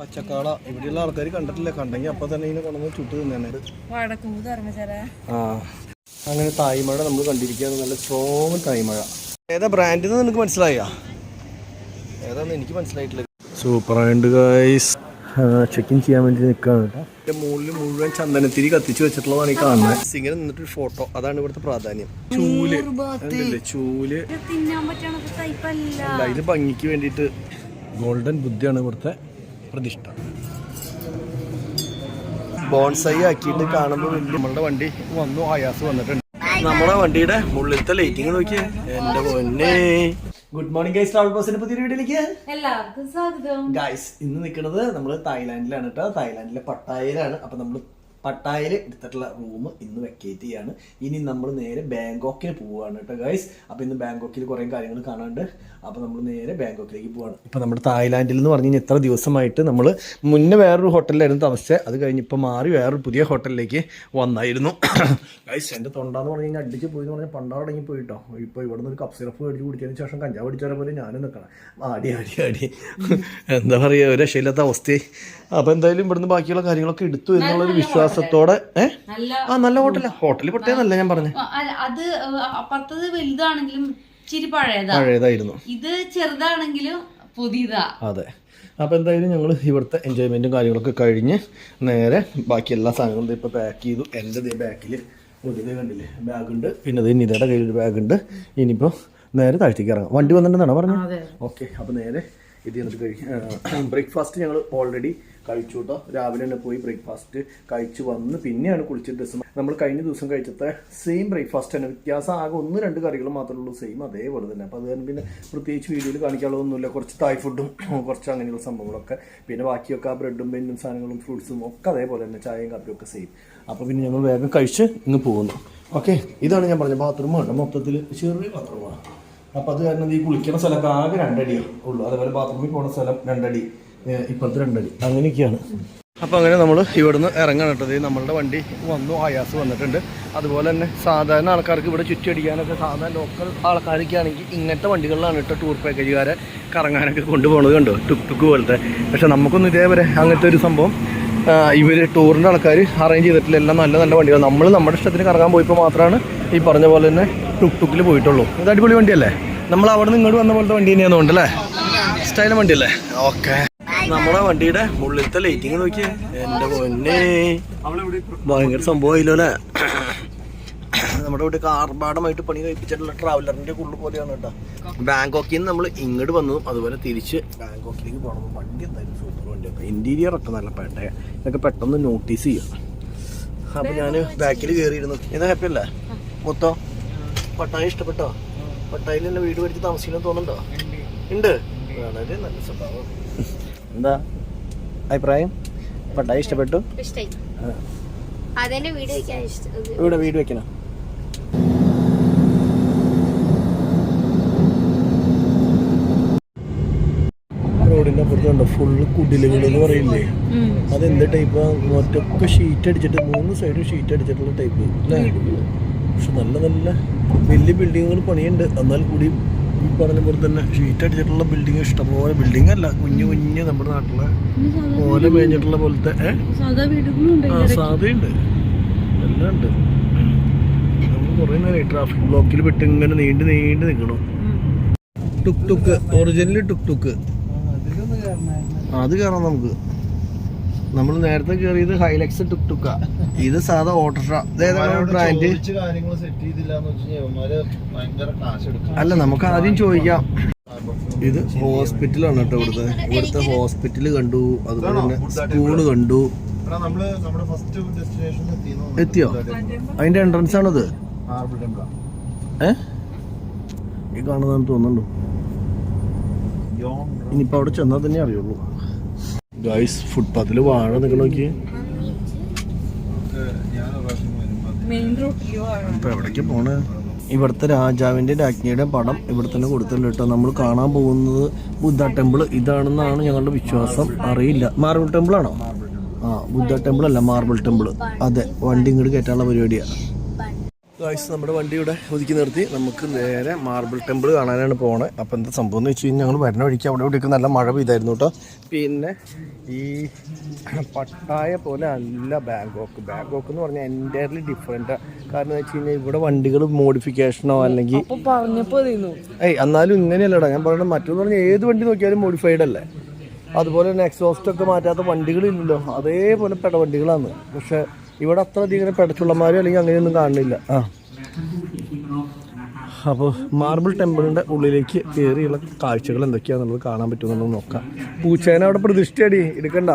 പച്ചക്കാള. ഇവിടെയുള്ള ആൾക്കാർ കണ്ടിട്ടില്ല. കണ്ടെങ്കിൽ അപ്പൊ തന്നെ ഇതിനെ കൊണ്ടുവന്ന് ചുട്ട് തിന്നാണ്. ആ. അങ്ങനെ തായ്മഴ നമ്മൾ കണ്ടിരിക്കുകയാണ്. നല്ല സ്ട്രോങ് തായ്മഴ. ഏതാ ബ്രാൻഡ് നിനക്ക് മനസ്സിലായ? ഏതാന്ന് എനിക്ക് മനസ്സിലായിട്ടില്ല. സൂപ്പർ ആയിട്ട് ഗൈസ് ചെക്ക് ഇൻ ചെയ്യാൻ വേണ്ടി നിൽക്കുകയാണ് കേട്ടോ. എന്റെ മുകളിൽ മുഴുവൻ ചന്ദനത്തിരി കത്തിച്ചു വെച്ചിട്ടുള്ളതാണ് ഈ കാണുന്നത് ഇങ്ങനെ നിന്നിട്ടൊരു ഫോട്ടോ അതാണ് ഇവിടുത്തെ പ്രാധാന്യം. ചൂൽ. ചൂൽ. ഇത് ഭംഗിക്ക് വേണ്ടിയിട്ട്. ഗോൾഡൻ ബുദ്ധിയാണ് ഇവിടുത്തെ. പ്രതിഷ്ഠ. ബോൺസൈ ആക്കിയിട്ട് കാണുമ്പോൾ നമ്മളുടെ വണ്ടി വന്നു ആയാസ് വന്നിട്ടുണ്ട്. നമ്മുടെ വണ്ടിയുടെ ഉള്ളിലത്തെ ലൈറ്റിംഗ് നോക്കിയേ. എന്റെ പൊന്നെ. ഗുഡ് മോർണിംഗ് ഗൈസ് ട്രാവൽ ബോസിന്റെ പുതിയ വീട്ടിലേക്ക്. എല്ലാവർക്കും സ്വാഗതം. ഗൈസ് ഇന്ന് നിൽക്കുന്നത് നമ്മൾ തായ്ലാന്റിലാണ് കേട്ടോ തായ്ലാന്റിലെ പട്ടായയിലാണ്. അപ്പൊ നമ്മൾ പട്ടായയിൽ എടുത്തിട്ടുള്ള റൂം ഇന്ന് വെക്കേറ്റ് ചെയ്യാണ്. ഇനി നമ്മൾ നേരെ ബാങ്കോക്കിൽ പോവുകയാണ് കേട്ടോ ഗൈസ് അപ്പോൾ ഇന്ന് ബാങ്കോക്കിൽ കുറേ കാര്യങ്ങൾ കാണാണ്ട് അപ്പോൾ നമ്മൾ നേരെ ബാങ്കോക്കിലേക്ക് പോവാണ്. ഇപ്പോൾ നമ്മുടെ തായ്ലാൻഡിൽ എന്ന് പറഞ്ഞു കഴിഞ്ഞാൽ ഇത്ര ദിവസമായിട്ട് നമ്മൾ മുന്നേ വേറൊരു ഹോട്ടലിലായിരുന്നു താമസിച്ചത് അത് കഴിഞ്ഞ് ഇപ്പോൾ മാറി വേറൊരു പുതിയ ഹോട്ടലിലേക്ക് വന്നായിരുന്നു. ഗൈസ് എന്റെ തൊണ്ടാന്ന് പറഞ്ഞു കഴിഞ്ഞാൽ അടിച്ച് പോയി എന്ന് പറഞ്ഞാൽ പണ്ടാടങ്ങി പോയിട്ടോ ഇപ്പോൾ ഇവിടെ നിന്ന് ഒരു കപ്പ് സിറപ്പ് മേടിച്ച് കുടിച്ചതിന് ശേഷം കഞ്ചാവ് അടിച്ചാൽ പോലെ ഞാനും നിൽക്കണം ആടി ആടി ആടി. എന്താ പറയുക ഒരു രക്ഷയില്ലാത്ത അവസ്ഥയായി. അപ്പൊ എന്തായാലും ഇവിടുന്ന് ബാക്കിയുള്ള കാര്യങ്ങളൊക്കെ എടുത്തു എന്നുള്ളൊരു വിശ്വാസത്തോടെ ഏഹ് ആ നല്ല ഹോട്ടലാ. ഹോട്ടലിൽ പൊട്ടേന്നല്ല ഞാൻ പറഞ്ഞത് അല്ല, അത് അപ്പുറത്തത് വലുതാണെങ്കിലും ഇച്ചിരി പഴയതാ. പഴയതായിരുന്നു. ഇത് ചെറുതാണെങ്കിലും പുതിയതാ. അതെ. അപ്പോൾ എന്തായാലും ഞങ്ങൾ ഇവിടുത്തെ എൻജോയ്മെന്റും കാര്യങ്ങളൊക്കെ കഴിഞ്ഞ് നേരെ ബാക്കി എല്ലാ സാധനങ്ങളും ഇപ്പോൾ പാക്ക് ചെയ്തു. എന്റെ ദേ ബാക്കിൽ പുതിയത് കണ്ടില്ലേ ബാഗുണ്ട് പിന്നെ നിതയുടെ കയ്യിൽ ഒരു ബാഗുണ്ട് ഇനിയിപ്പോൾ നേരെ താഴ്ത്തേക്ക് ഇറങ്ങാം. വണ്ടി വന്നിട്ടുണ്ടെന്നാണോ പറഞ്ഞത് ഓക്കെ അപ്പോൾ നേരെ ഇത് എന്നിട്ട് ബ്രേക്ക്ഫാസ്റ്റ് ഞങ്ങൾ ഓൾറെഡി കഴിച്ചു കേട്ടോ രാവിലെ തന്നെ പോയി ബ്രേക്ക്ഫാസ്റ്റ് കഴിച്ചു വന്ന് പിന്നെയാണ് കുളിച്ച ഡ്രസ്സ് നമ്മൾ കഴിഞ്ഞ ദിവസം കഴിച്ചത്തെ സെയിം ബ്രേക്ക്ഫാസ്റ്റ് തന്നെ. വ്യത്യാസം ആകെ ഒന്ന് രണ്ട് കറികൾ മാത്രമേ ഉള്ളൂ. സെയിം അതേപോലെ തന്നെ. അപ്പോൾ അത് പിന്നെ പ്രത്യേകിച്ച് വീഡിയോയിൽ കാണിക്കാനുള്ളതൊന്നുമില്ല. കുറച്ച് തായ് ഫുഡും കുറച്ച് അങ്ങനെയുള്ള സംഭവങ്ങളൊക്കെ. പിന്നെ ബാക്കിയൊക്കെ ആ ബ്രെഡും പെന്നും സാധനങ്ങളും ഫ്രൂട്ട്സും ഒക്കെ അതേപോലെ തന്നെ. ചായയും കാപ്പിയും ഒക്കെ സെയിം അപ്പോൾ പിന്നെ ഞങ്ങൾ വേഗം കഴിച്ച് ഇന്ന് പോകുന്നു. ഓക്കെ ഇതാണ് ഞാൻ പറഞ്ഞത് ബാത്റൂമാണ് മൊത്തത്തിൽ ചെറിയ ബാത്റൂമാണ് അപ്പോൾ അത് കാരണം ഈ കുളിക്കുന്ന സ്ഥലമൊക്കെ ആകെ രണ്ടടിയാണ് ഉള്ളൂ. അതേപോലെ ബാത്റൂമിൽ പോകുന്ന സ്ഥലം രണ്ടടി. ഇപ്പോഴത്തെ രണ്ടടി. അങ്ങനെയൊക്കെയാണ്. അപ്പോൾ അങ്ങനെ നമ്മൾ ഇവിടുന്ന് ഇറങ്ങണം കേട്ടത് നമ്മളുടെ വണ്ടി വന്നു ആയാസ് വന്നിട്ടുണ്ട്. അതുപോലെ തന്നെ സാധാരണ ആൾക്കാർക്ക് ഇവിടെ ചുറ്റടിക്കാനൊക്കെ സാധാരണ ലോക്കൽ ആൾക്കാരൊക്കെ ആണെങ്കിൽ ഇങ്ങനത്തെ വണ്ടികളിലാണ് കേട്ടോ ടൂർ പാക്കേജുകാരെ കറങ്ങാനൊക്കെ കൊണ്ടുപോകുന്നത് കണ്ടോ? ടുക്ക് ടുക്ക് പോലത്തെ. പക്ഷെ നമുക്കൊന്നും ഇതേവരെ അങ്ങനത്തെ ഒരു സംഭവം ഇവർ ടൂറിന്റെ ആൾക്കാർ അറേഞ്ച് ചെയ്തിട്ടില്ല. എല്ലാം നല്ല നല്ല വണ്ടികൾ നമ്മൾ നമ്മുടെ ഇഷ്ടത്തിന് കറങ്ങാൻ പോയപ്പോൾ മാത്രമാണ് ഈ പറഞ്ഞ പോലെ തന്നെ ടുക്ക് ടുക്കിൽ പോയിട്ടുള്ളൂ. ഇത് അടിപൊളി വണ്ടിയല്ലേ? നമ്മൾ അവിടെ നിന്ന് ഇങ്ങോട്ട് വന്ന പോലത്തെ വണ്ടി തന്നെയാണെന്ന് തോന്നുന്നുണ്ടല്ലേ? സ്റ്റൈലും വണ്ടിയല്ലേ? ഓക്കെ. നമ്മുടെ വണ്ടിയുടെ ഉള്ളിലത്തെ ലൈറ്റിങ് നോക്കിയേ. എന്റെ പൊന്നെ. ഭയങ്കര സംഭവമായില്ലോ അല്ലേ? നമ്മുടെ ഇവിടെ കാർബാടമായിട്ട് പണി കഴിപ്പിച്ചിട്ടുള്ള ട്രാവലറിന്റെ ഉള്ളു പോലെയാണ് കേട്ടോ. ബാങ്കോക്കിൽ നിന്ന് നമ്മൾ ഇങ്ങോട്ട് വന്നതും അതുപോലെ തിരിച്ച് ബാങ്കോക്കിലേക്ക് പോകണം വണ്ടി എന്തായാലും സൂപ്പർ വണ്ടിയൊക്കെ ഇന്റീരിയർ ഒക്കെ നല്ല പേട്ടെ. ഇതൊക്കെ പെട്ടെന്ന് നോട്ടീസ് ചെയ്യാം. അപ്പൊ ഞാൻ ബാക്കിൽ കയറിയിരുന്നു ഇത് ഹാപ്പി അല്ലേ? മൊത്തം? പട്ടായ ഇഷ്ടപ്പെട്ടോ? പട്ടായിൽ തന്നെ വീട് പഠിച്ച് താമസിക്കണം തോന്നുന്നുണ്ടോ? ഉണ്ട്. വളരെ നല്ല സ്വഭാവം. എന്താ അഭിപ്രായം? പട്ടായി ഇഷ്ടപ്പെട്ടു? ഇഷ്ടായി. ആ. വീട് വെക്കാൻ ഇഷ്ടം ഇവിടെ വീട് വെക്കണം? റോഡിന്റെ ഫുള്ള് കുടിലുകൾ എന്ന് പറയില്ലേ? അതെന്ത് ടൈപ്പ് മറ്റൊക്കെ ഷീറ്റ് അടിച്ചിട്ട് മൂന്ന് സൈഡും ഷീറ്റ് അടിച്ചിട്ടുള്ള ടൈപ്പ് അല്ലേ പക്ഷെ നല്ല നല്ല വലിയ ബിൽഡിങ്ങുകൾ പണിയുണ്ട്. എന്നാൽ കൂടി ഈ പറഞ്ഞ പോലെ തന്നെ ഷീറ്റ് അടിച്ചിട്ടുള്ള ബിൽഡിങ് ഇഷ്ടംപോലെ ബിൽഡിംഗ് അല്ല. കുഞ്ഞു കുഞ്ഞു നമ്മുടെ നാട്ടിലെ ഓല മേഞ്ഞിട്ടുള്ള പോലത്തെ ആ സാധ്യതയുണ്ട് എല്ലാം ഉണ്ട്. നമ്മൾ കുറേ നേരം ട്രാഫിക് ബ്ലോക്കിൽ പെട്ട് ഇങ്ങനെ നീണ്ട് നീണ്ട് നിൽക്കണം tuk tuk original tuk tuk അത് കയറാം നമുക്ക്. നമ്മൾ നേരത്തെ കയറിയത് ഹൈലക്സ് ടുക് ടുക്ക ഇത് സാധാ ഇതേതാണ് ബ്രാൻഡ് കാര്യങ്ങൾ സെറ്റ് ചെയ്തില്ല എന്ന് വെച്ച് കഴിഞ്ഞാൽ ഇവന്മാര് കാശ് എടുക്കും. അല്ല നമുക്ക് ആദ്യം ചോദിക്കാം. ഇത് ഹോസ്പിറ്റലാണ് കേട്ടോ ഇവിടുത്തെ. ഇവിടുത്തെ ഹോസ്പിറ്റൽ കണ്ടു. അതുപോലെ തന്നെ സ്കൂൾ കണ്ടു. എത്തിയോ? അതിന്റെ എൻട്രൻസ് ആണത്? ഏ? ഈ കാണുന്നതെന്ന് തോന്നുന്നുണ്ടോ? ഇനിയിപ്പോ അവിടെ ചെന്നാൽ തന്നെ അറിയുള്ളൂ. ഗൈസ് ഫുട്പാത്തിൽ വാഴ നിൽക്കണ നോക്കി ഞാൻ ഒരു പ്രാവശ്യം വരുമ്പോ മെയിൻ റോട്ടിൽ ഇപ്പൊ എവിടേക്ക് പോണ്? ഇവിടുത്തെ രാജാവിന്റെ രാജ്ഞിയുടെ പടം ഇവിടെ തന്നെ കൊടുത്തിട്ടുണ്ട് കേട്ടോ നമ്മൾ കാണാൻ പോകുന്നത് ബുദ്ധ ടെമ്പിൾ ഇതാണെന്നാണ് ഞങ്ങളുടെ വിശ്വാസം. അറിയില്ല. മാർബിൾ ടെമ്പിൾ ആണോ? ആ ബുദ്ധ ടെമ്പിൾ അല്ല മാർബിൾ ടെമ്പിൾ അതെ വണ്ടി ഇങ്ങോട്ട് കയറ്റാനുള്ള പരിപാടിയാണ് ഗായ്സ് നമ്മുടെ വണ്ടി ഇവിടെ ഒതുക്കി നിർത്തി. നമുക്ക് നേരെ മാർബിൾ ടെമ്പിൾ കാണാനാണ് പോകുന്നത് അപ്പം എന്താ സംഭവം എന്ന് വെച്ച് കഴിഞ്ഞാൽ ഞങ്ങൾ വരുന്ന വഴിക്ക് അവിടെ ഇവിടെയൊക്കെ നല്ല മഴ പെയ്തായിരുന്നു കേട്ടോ പിന്നെ ഈ പട്ടായ പോലെ അല്ല ബാങ്കോക്ക് ബാങ്കോക്ക് എന്ന് പറഞ്ഞാൽ എന്റയർലി ആണ് കാരണം എന്ന് വെച്ച് കഴിഞ്ഞാൽ ഇവിടെ വണ്ടികൾ മോഡിഫിക്കേഷനോ അല്ലെങ്കിൽ ഏയ് എന്നാലും ഇങ്ങനെയല്ലടാ. ഞാൻ പറയുന്നത് മറ്റൊന്ന് പറഞ്ഞാൽ ഏത് വണ്ടി നോക്കിയാലും മോഡിഫൈഡ് അല്ലേ? അതുപോലെ തന്നെ എക്സോസ്റ്റ് ഒക്കെ മാറ്റാത്ത വണ്ടികളില്ലല്ലോ. അതേപോലെ പെടവണ്ടികളാണ്. പക്ഷെ ഇവിടെ അത്ര അധികം പെടച്ചുള്ളമാരും അല്ലെങ്കിൽ അങ്ങനെയൊന്നും കാണുന്നില്ല. ആ. അപ്പോൾ മാർബിൾ ടെമ്പിളിന്റെ ഉള്ളിലേക്ക് കയറിയുള്ള കാഴ്ചകൾ എന്തൊക്കെയാണെന്നുള്ളത് കാണാൻ പറ്റുമെന്നുള്ളത് നോക്കാം. പൂച്ചേനെ അവിടെ പ്രതിഷ്ഠയടി എടുക്കണ്ട.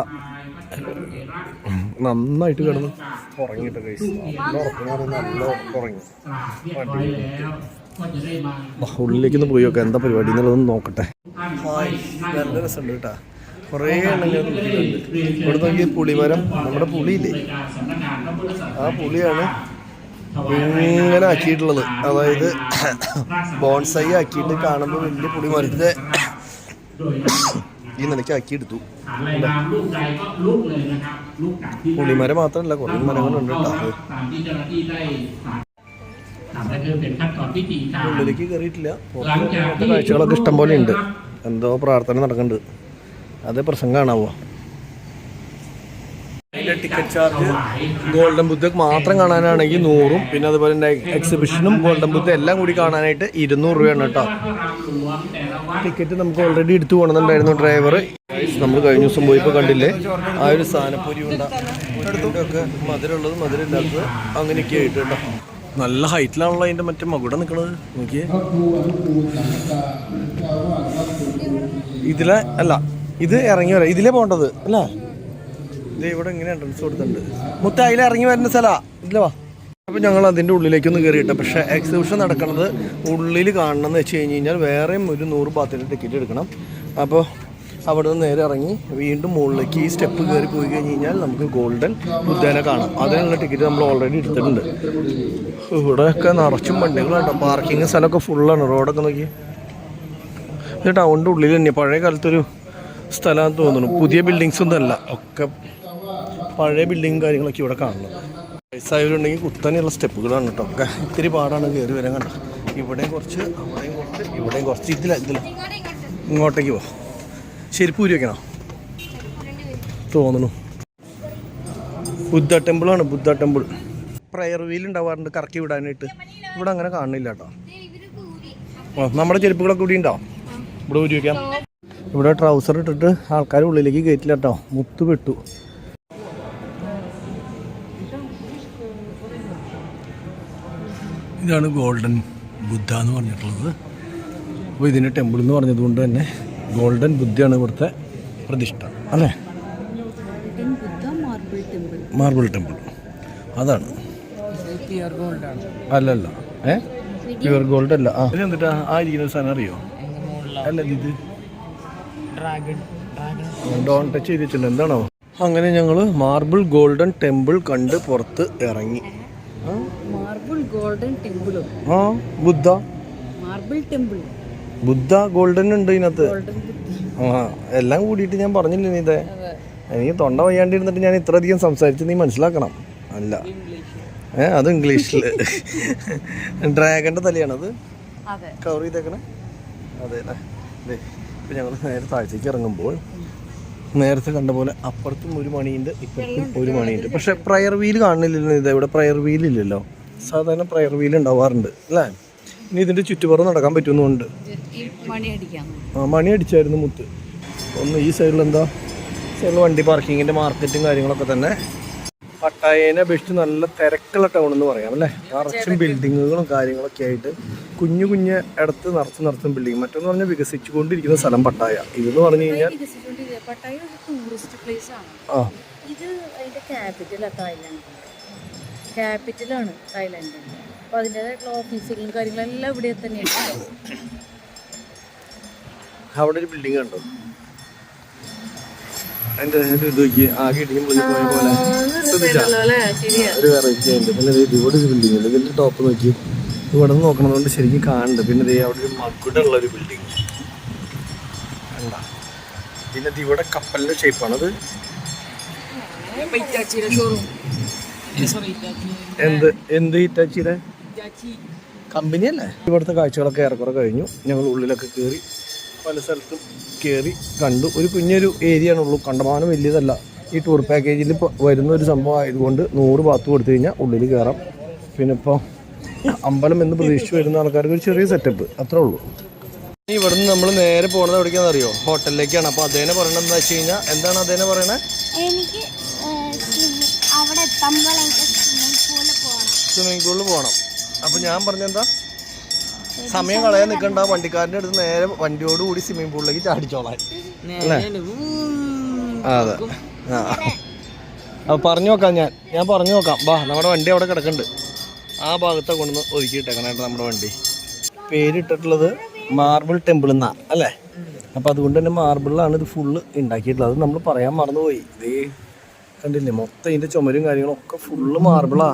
നന്നായിട്ട് കിടന്നു. ഉറങ്ങിയിട്ട് നല്ല പോയി നോക്കാം എന്താ പരിപാടി എന്നുള്ളതൊന്ന് നോക്കട്ടെ. നല്ല രസമുണ്ട് കേട്ടാ. കുറേ ആളുകൾ കുടിക്കുന്നുണ്ട് ഇവിടെ നോക്കിയ പുളിമരം നമ്മുടെ പുളിയില്ലേ? ആ പുളിയാണ് ഇങ്ങനെ ആക്കിയിട്ടുള്ളത്. അതായത് ബോൺസൈ ആക്കിയിട്ട് കാണുമ്പോൾ വലിയ പുളി പുളിമരത്തെ ഈ നിലയ്ക്ക് ആക്കിയെടുത്തു. പുളിമരം മാത്രമല്ല കുറേ മരങ്ങളുണ്ട് ഉള്ളിലേക്ക് കയറിയിട്ടില്ല. കാഴ്ചകളൊക്കെ ഇഷ്ടംപോലെ ഉണ്ട്. എന്തോ പ്രാർത്ഥന നടക്കുന്നുണ്ട്. അത് പ്രസംഗമാണാവോ അതിന്റെ ടിക്കറ്റ് ചാർജ് ഗോൾഡൻ ബുദ്ധക്ക് മാത്രം കാണാനാണെങ്കിൽ നൂറും പിന്നെ അതുപോലെ തന്നെ എക്സിബിഷനും ഗോൾഡൻ ബുദ്ധ എല്ലാം കൂടി കാണാനായിട്ട് ഇരുന്നൂറ് രൂപയാണ് കേട്ടോ. ടിക്കറ്റ് നമുക്ക് ഓൾറെഡി എടുത്തു പോകണമെന്നുണ്ടായിരുന്നു ഡ്രൈവർ നമ്മൾ കഴിഞ്ഞ ദിവസം പോയപ്പോൾ കണ്ടില്ലേ? ആ ഒരു സാധനപ്പൊരി ഉണ്ടാകും മധുരമുള്ളത് മധുരം ഇല്ലാത്തത് അങ്ങനെയൊക്കെ ആയിട്ട് കേട്ടോ. നല്ല ഹൈറ്റിലാണല്ലോ അതിന്റെ മറ്റേ മകുട നിൽക്കുന്നത് നോക്കിയേ. ഇതിലെ അല്ല ഇത് ഇറങ്ങി വരാം. ഇതിലേ പോകേണ്ടത് അല്ലേ? ഇത് ഇവിടെ ഇങ്ങനെ എൻട്രൻസ് കൊടുത്തിട്ടുണ്ട്. മുത്ത അതിൽ ഇറങ്ങി വരുന്ന സ്ഥലമാ ഇതിലെ വാ. അപ്പോൾ ഞങ്ങൾ അതിന്റെ ഉള്ളിലേക്കൊന്ന് കയറിയിട്ട് പക്ഷേ എക്സിബിഷൻ നടക്കുന്നത് ഉള്ളിൽ കാണണം എന്ന് വെച്ച് കഴിഞ്ഞ് കഴിഞ്ഞാൽ വേറെയും ഒരു നൂറ് ബാത്തിന്റെ ടിക്കറ്റ് എടുക്കണം. അപ്പോൾ അവിടെ നിന്ന് നേരെ ഇറങ്ങി വീണ്ടും മുകളിലേക്ക് ഈ സ്റ്റെപ്പ് കയറി പോയി കഴിഞ്ഞ് കഴിഞ്ഞാൽ നമുക്ക് ഗോൾഡൻ ബുദ്ധേനെ കാണാം. അതിനുള്ള ടിക്കറ്റ് നമ്മൾ ഓൾറെഡി എടുത്തിട്ടുണ്ട്. ഇവിടെയൊക്കെ നിറച്ചും വണ്ടികളാട്ടോ പാർക്കിംഗ് സ്ഥലമൊക്കെ ഫുള്ളാണ് റോഡൊക്കെ നോക്കി ഇത് ടൗണിന്റെ ഉള്ളിൽ തന്നെ പഴയ കാലത്തൊരു സ്ഥലമാണെന്ന് തോന്നുന്നു. പുതിയ ബിൽഡിങ്സ് ഒന്നും അല്ല. ഒക്കെ പഴയ ബിൽഡിങ്ങും കാര്യങ്ങളൊക്കെ ഇവിടെ കാണുന്നത് വയസ്സായവരുണ്ടെങ്കിൽ കുത്തനെയുള്ള സ്റ്റെപ്പുകളാണ് കേട്ടോ. ഒക്കെ ഇത്തിരി പാടാണ് കയറി വരാൻ കണ്ടോ. ഇവിടെയും കുറച്ച് അവിടെയും കുറച്ച് ഇവിടെയും കുറച്ച്. ഇതില ഇതില. ഇങ്ങോട്ടേക്ക് പോ. ശരിപ്പ് ഊരി വെക്കണോ? തോന്നുന്നു. ബുദ്ധ ടെമ്പിളാണ് ബുദ്ധ ടെമ്പിൾ പ്രയർ വീൽ ഉണ്ടാവാറുണ്ട് കറക്കി വിടാനായിട്ട്. ഇവിടെ അങ്ങനെ കാണുന്നില്ല കേട്ടോ. നമ്മുടെ ചെരുപ്പുകളൊക്കെ ഇവിടെ ഉണ്ടോ? ഇവിടെ ഊരി ഇവിടെ ട്രൗസർ ഇട്ടിട്ട് ആൾക്കാർ ഉള്ളിലേക്ക് കയറ്റില്ല കേട്ടോ മുത്ത് പെട്ടു. ഇതാണ് ഗോൾഡൻ ബുദ്ധ എന്ന് പറഞ്ഞിട്ടുള്ളത്. അപ്പോൾ ഇതിന്റെ ടെമ്പിൾ എന്ന് പറഞ്ഞതുകൊണ്ട് തന്നെ ഗോൾഡൻ ബുദ്ധയാണ് ഇവിടുത്തെ പ്രതിഷ്ഠ. അല്ലേ? മാർബിൾ ടെമ്പിൾ അതാണ്. അല്ലല്ല. ഏ? പ്യുവർ ഗോൾഡ് അല്ല. ആ. ഇത് എന്നിട്ടാ ആ ഇരിക്കുന്ന സാധനം അറിയോ? അല്ല ഇത് ഡോൺ ടച്ച് എന്താണോ? അങ്ങനെ ഞങ്ങൾ മാർബിൾ ഗോൾഡൻ ടെമ്പിൾ കണ്ട് പുറത്ത് ഇറങ്ങി. മാർബിൾ ഗോൾഡൻ ടെമ്പിൾ ആ Buddha. Marble temple Buddha golden ഉണ്ട് ഇതിനകത്ത്. ആ എല്ലാം കൂടിയിട്ട് ഞാൻ പറഞ്ഞില്ലേ നീ ഇതേ? എനിക്ക് തൊണ്ട വയ്യാണ്ടിരുന്നിട്ട് ഞാൻ ഇത്ര അധികം സംസാരിച്ച് നീ മനസ്സിലാക്കണം. അല്ല. ഏ അത് ഇംഗ്ലീഷിൽ ഡ്രാഗന്റെ തലയാണത്? കവർ ചെയ്തേക്കണേ? അതെ അല്ലേ? ദേ, ഞങ്ങൾ നേരെ താഴ്ചയ്ക്ക് ഇറങ്ങുമ്പോൾ നേരത്തെ കണ്ട പോലെ അപ്പുറത്തും ഒരു മണിയുണ്ട് ഇപ്പുറത്തും ഒരു മണിയുണ്ട്. പക്ഷെ പ്രയർ വീൽ കാണുന്നില്ലല്ലോ ഇത്. ഇവിടെ പ്രയർ വീൽ ഇല്ലല്ലോ സാധാരണ പ്രയർ വീൽ ഉണ്ടാവാറുണ്ട് അല്ലേ? ഇനി ഇതിന്റെ ചുറ്റുപുറം നടക്കാൻ പറ്റുന്നുണ്ട് ആ മണി അടിച്ചായിരുന്നു മുത്ത്. ഒന്ന് ഈ സൈഡിൽ എന്താ സൈഡിൽ വണ്ടി പാർക്കിങ്ങിന്റെ മാർക്കറ്റും കാര്യങ്ങളൊക്കെ തന്നെ. പട്ടായേനെ അപേക്ഷിച്ച് നല്ല തിരക്കുള്ള ടൗൺ എന്ന് പറയാം അല്ലേ? നിറച്ചും ബിൽഡിങ്ങുകളും കാര്യങ്ങളൊക്കെ ആയിട്ട് കുഞ്ഞു കുഞ്ഞ് ഇടത്ത് നിറച്ച് നിറച്ചും ബിൽഡിങ് മറ്റൊന്ന് പറഞ്ഞാൽ വികസിച്ചുകൊണ്ടിരിക്കുന്ന സ്ഥലം പട്ടായ. ഇതെന്ന് പറഞ്ഞു കഴിഞ്ഞാൽ ആ. ഇത് അതിന്റെ ക്യാപിറ്റലാണ് തായ്ലാൻഡ് ക്യാപിറ്റലാണ് അതിന്റെതായിട്ടുള്ള ഓഫീസുകളും കാര്യങ്ങളും എല്ലാം ഇവിടെ തന്നെയാണ്. അവിടെ ഒരു ബിൽഡിംഗ് കണ്ടോ? അതിന്റെ ഒരു ഇത് നോക്കി ആകെ പൊളിഞ്ഞ് പോയ പോലെ? ഒരു വെറൈറ്റി ഉണ്ട്. പിന്നെ ഇവിടെ ഒരു ബിൽഡിംഗ് ഉണ്ട്. ടോപ്പ് നോക്കി. ഇവിടെ നിന്ന് നോക്കണതുകൊണ്ട് ശരിക്കും കാണുന്നുണ്ട്. പിന്നെ ദേ അവിടെ ഒരു മകുടുള്ള ഒരു ബിൽഡിംഗ് കണ്ട? പിന്നെ ഇവിടെ കപ്പലിന്റെ ഷേപ്പാണത് എന്ത് എന്ത് ഹിറ്റാച്ചിയുടെ കമ്പനിയല്ലേ ഇവിടുത്തെ കാഴ്ചകളൊക്കെ ഏറെക്കുറെ കഴിഞ്ഞു. ഞങ്ങൾ ഉള്ളിലൊക്കെ കയറി പല സ്ഥലത്തും കയറി കണ്ടു. ഒരു കുഞ്ഞൊരു ഏരിയ ആണുള്ളൂ കണ്ടമാനം വലിയതല്ല. ഈ ടൂർ പാക്കേജിൽ വരുന്ന ഒരു സംഭവം ആയതുകൊണ്ട് നൂറ് ബാത്ത് കൊടുത്തു കഴിഞ്ഞാൽ ഉള്ളിൽ കയറാം പിന്നെ ഇപ്പോൾ അമ്പലം എന്ന് പ്രതീക്ഷിച്ച് വരുന്ന ആൾക്കാർക്ക് ഒരു ചെറിയ സെറ്റപ്പ് അത്രേ ഉള്ളൂ. ഇവിടുന്ന് നമ്മൾ നേരെ പോകുന്നത് എവിടേക്കാണെന്ന് അറിയോ? ഹോട്ടലിലേക്കാണ്. അപ്പോൾ അതേനെ പറയണത് എന്താ വെച്ച് കഴിഞ്ഞാൽ എന്താണ് അതേനെ പറയണേ? എനിക്ക് അവിടെ എത്തുമ്പോൾ സ്വിമ്മിംഗ് പൂളിൽ പോകണം സ്വിമ്മിംഗ് പൂളിൽ പോകണം അപ്പോൾ ഞാൻ പറഞ്ഞെന്താ സമയം കളയാൻ നിൽക്കണ്ട വണ്ടിക്കാരന്റെ അടുത്ത് നേരെ വണ്ടിയോട് കൂടി സ്വിമ്മിംഗ് പൂളിലേക്ക് ചാടിച്ചോളാൻ. അല്ലേ? അതെ. ആ. അപ്പോൾ പറഞ്ഞു നോക്കാം ഞാൻ. ഞാൻ പറഞ്ഞു നോക്കാം. ബാ നമ്മുടെ വണ്ടി അവിടെ കിടക്കുന്നുണ്ട്. ആ ഭാഗത്തെ കൊണ്ടുവന്ന് ഒതുക്കിയിട്ടേക്കണേട്ടോ നമ്മുടെ വണ്ടി. പേരിട്ടിട്ടുള്ളത് മാർബിൾ ടെമ്പിൾ എന്നാ അല്ലേ? അപ്പം അതുകൊണ്ട് തന്നെ മാർബിളിലാണ് ഇത് ഫുള്ള് ഉണ്ടാക്കിയിട്ടുള്ളത്. അത് നമ്മൾ പറയാൻ മറന്നുപോയി. ഇതേ കണ്ടില്ലേ? മൊത്തം ഇതിന്റെ ചുമരും കാര്യങ്ങളും ഒക്കെ ഫുള്ള് മാർബിളാ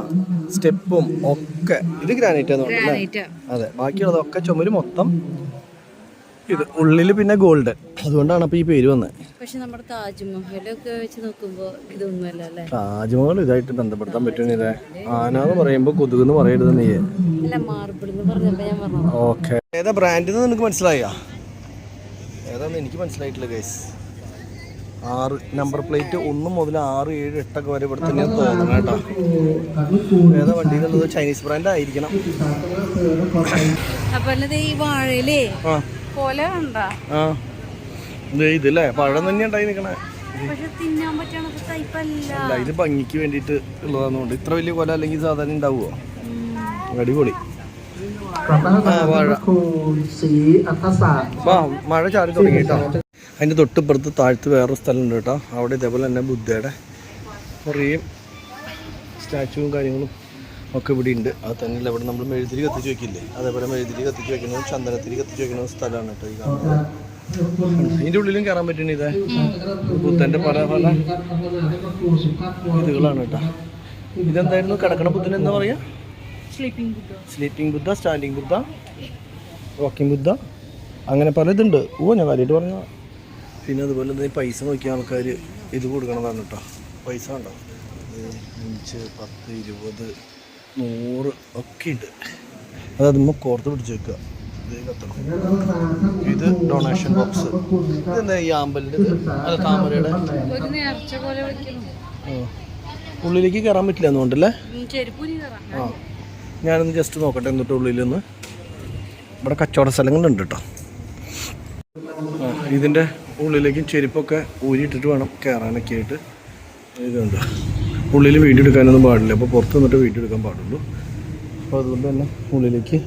സ്റ്റെപ്പും ഒക്കെ. ഇത് ഗ്രാനൈറ്റ് അല്ലേ അതെ. ബാക്കിയുള്ളതൊക്കെ ചുമര് മൊത്തം ഇത് ഉള്ളിൽ പിന്നെ ഗോൾഡ് അതുകൊണ്ടാണ് അപ്പൊ ഈ പേര് വന്നത്. പക്ഷെ നമ്മുടെ താജ്മഹലൊക്കെ വെച്ച് നോക്കുമ്പോ ഇതൊന്നുമല്ല അല്ലേ? താജ്മഹൽ ഇതായിട്ട് ബന്ധപ്പെടുത്താൻ പറ്റുന്നില്ല ആന എന്ന് പറയുമ്പോൾ കൊതുക് എന്ന് പറയരുത് നീ അല്ല മാർബിൾ എന്ന് പറഞ്ഞപ്പോ ഞാൻ പറഞ്ഞു ഓക്കെ ഏതാ ബ്രാൻഡ് നിനക്ക് മനസ്സിലായോ? ഏതാന്ന് എനിക്ക് മനസ്സിലായിട്ടില്ല ഗൈസ് ആറ് നമ്പർ പ്ലേറ്റ് ഒന്ന് മുതൽ ആറ് ഏഴ് എട്ടൊക്കെ വരെ ഇവിടെ തന്നെയാണ് തോന്നണം കേട്ടോ. ഏതാ വണ്ടി എന്നുള്ളത് ചൈനീസ് ബ്രാൻഡ് ആയിരിക്കണം ഇതില്ലേ? പഴം തന്നെ ഉണ്ടായി നിക്കണേ. അല്ല. ഇത് ഭംഗിക്ക് വേണ്ടിയിട്ട് ഉള്ളതാന്നുകൊണ്ട് ഇത്ര വലിയ കൊല അല്ലെങ്കിൽ സാധാരണ ഉണ്ടാവുമോ അടിപൊളി. മഴ ചാടി തുടങ്ങി കേട്ടോ. അതിന്റെ തൊട്ടിപ്പുറത്ത് താഴ്ത്ത് വേറൊരു സ്ഥലമുണ്ട് കേട്ടോ. അവിടെ ഇതേപോലെ തന്നെ ബുദ്ധയുടെ കുറേ സ്റ്റാച്ചുവും കാര്യങ്ങളും ഒക്കെ ഇവിടെ ഉണ്ട്. അത് തന്നെയല്ല ഇവിടെ നമ്മൾ മെഴുതിരി കത്തിച്ച് വെക്കില്ലേ? അതേപോലെ മെഴുതിരി കത്തിച്ച് വെക്കുന്നതും ചന്ദനത്തിരി കത്തിച്ച് വെക്കുന്ന സ്ഥലമാണ് കേട്ടോ ഈ കാണുന്നത്. ഇതിന്റെ ഉള്ളിലും കയറാൻ പറ്റുന്ന ഇതേ. ബുദ്ധന്റെ പല പല ഇതുകളാണ് കേട്ടോ. ഇതെന്തായിരുന്നു? കിടക്കണ ബുദ്ധൻ എന്താ പറയുക sleeping Buddha standing Buddha walking Buddha അങ്ങനെ പലതുണ്ട്. ഓ ഞാൻ കാര്യമായിട്ട് പറഞ്ഞ പിന്നെ അതുപോലെ തന്നെ പൈസ നോക്കിയ ആൾക്കാർ ഇത് കൊടുക്കണതാണ് കേട്ടോ പൈസ ഉണ്ടോ അഞ്ച് പത്ത് ഇരുപത് നൂറ് ഒക്കെ ഉണ്ട്. അത് അതുമ്പോൾ കോർത്ത് പിടിച്ച് വെക്കുക ഇത് കത്തണം. ഇത് ഡൊണേഷൻ ബോക്സ് ഇതെന്താ ഈ ആമ്പലിന്റെ അല്ല താമരയുടെ. ഉള്ളിലേക്ക് കയറാൻ പറ്റില്ല എന്നുകൊണ്ടല്ലേ? ആ. ഞാനൊന്ന് ജസ്റ്റ് നോക്കട്ടെ എന്നിട്ട് ഉള്ളിലൊന്ന്. ഇവിടെ കച്ചവട സ്ഥലങ്ങളുണ്ട് കേട്ടോ ഇതിന്റെ ഉള്ളിലേക്കും ചെരുപ്പൊക്കെ ഊരിയിട്ടിട്ട് വേണം കയറാനൊക്കെ ആയിട്ട്. ഇതുണ്ട്. ഉള്ളിൽ വീഡിയോ എടുക്കാനൊന്നും പാടില്ല. അപ്പോൾ പുറത്ത് നിന്നിട്ട് വീഡിയോ എടുക്കാൻ പാടുള്ളൂ. അപ്പോൾ അതുകൊണ്ട് തന്നെ ഉള്ളിലേക്ക്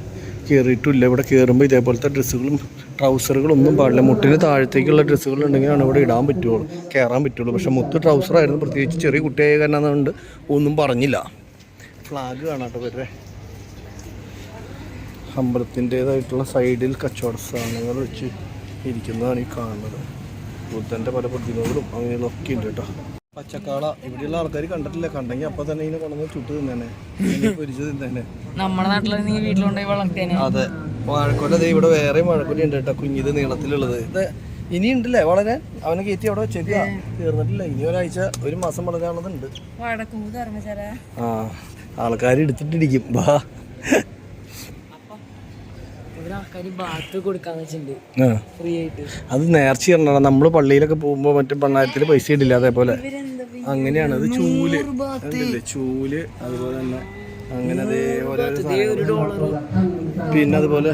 കയറിയിട്ടില്ല ഇവിടെ കയറുമ്പോൾ ഇതേപോലത്തെ ഡ്രസ്സുകളും ട്രൗസറുകളും ഒന്നും പാടില്ല. മുട്ടിന് താഴത്തേക്കുള്ള ഡ്രസ്സുകളുണ്ടെങ്കിലാണ് ഇവിടെ ഇടാൻ പറ്റുള്ളൂ. കയറാൻ പറ്റുള്ളൂ. പക്ഷേ മുത്ത് ട്രൗസറായിരുന്നു പ്രത്യേകിച്ച് ചെറിയ കുട്ടിയായ കാരണം അതുകൊണ്ട് ഒന്നും പറഞ്ഞില്ല. ഫ്ലാഗ് കാണാട്ടോ വരെ അമ്പലത്തിന്റെതായിട്ടുള്ള സൈഡിൽ കച്ചവട സാധനങ്ങൾ വെച്ച് ഇരിക്കുന്നതാണ് ഈ കാണുന്നത്. ബുദ്ധന്റെ പല പ്രതിമകളും അങ്ങനെയുള്ളതൊക്കെ ഉണ്ട് കേട്ടോ. പച്ചക്കാള ഇവിടെയുള്ള ആൾക്കാർ കണ്ടിട്ടില്ല. കണ്ടെങ്കിൽ അപ്പൊ തന്നെ ഇതിനെ കൊണ്ടുവന്ന് ചുട്ട് തിന്നേനെ പൊരിച്ചു തിന്നേനെ നമ്മുടെ നാട്ടിൽ നീ വീട്ടിലുണ്ടായി വളർത്തേനെ അതെ. വാഴക്കൊല ദേ ഇവിടെ വേറെ വാഴക്കൊല ഉണ്ട് കേട്ടോ. കുഞ്ഞിത് നീളത്തിലുള്ളത്. ഇത് ഇനി ഉണ്ടല്ലേ? വളരെ അവനെ കയറ്റി അവിടെ വെച്ചേക്കുക തീർന്നിട്ടില്ല. ഇനി ഒരാഴ്ച ഒരു മാസം വളരാനുള്ളതുണ്ട് ആ ആൾക്കാർ എടുത്തിട്ടിരിക്കും. ബാ ഇവിടെ ആൾക്കാർ ബാത്ത് കൊടുക്കാന്ന് വെച്ചിട്ടുണ്ട് ആ ഫ്രീ ആയിട്ട് അത് നേർച്ച ഇടണം നമ്മൾ പള്ളിയിലൊക്കെ പോകുമ്പോ മറ്റേ പണ്ണായത്തിൽ പൈസ ഇടില്ല അതേപോലെ. അങ്ങനെയാണ്. അത് ചൂൽ. ചൂൽ അതുപോലെ തന്നെ അങ്ങനെ അതേപോലെ. പിന്നെ അതുപോലെ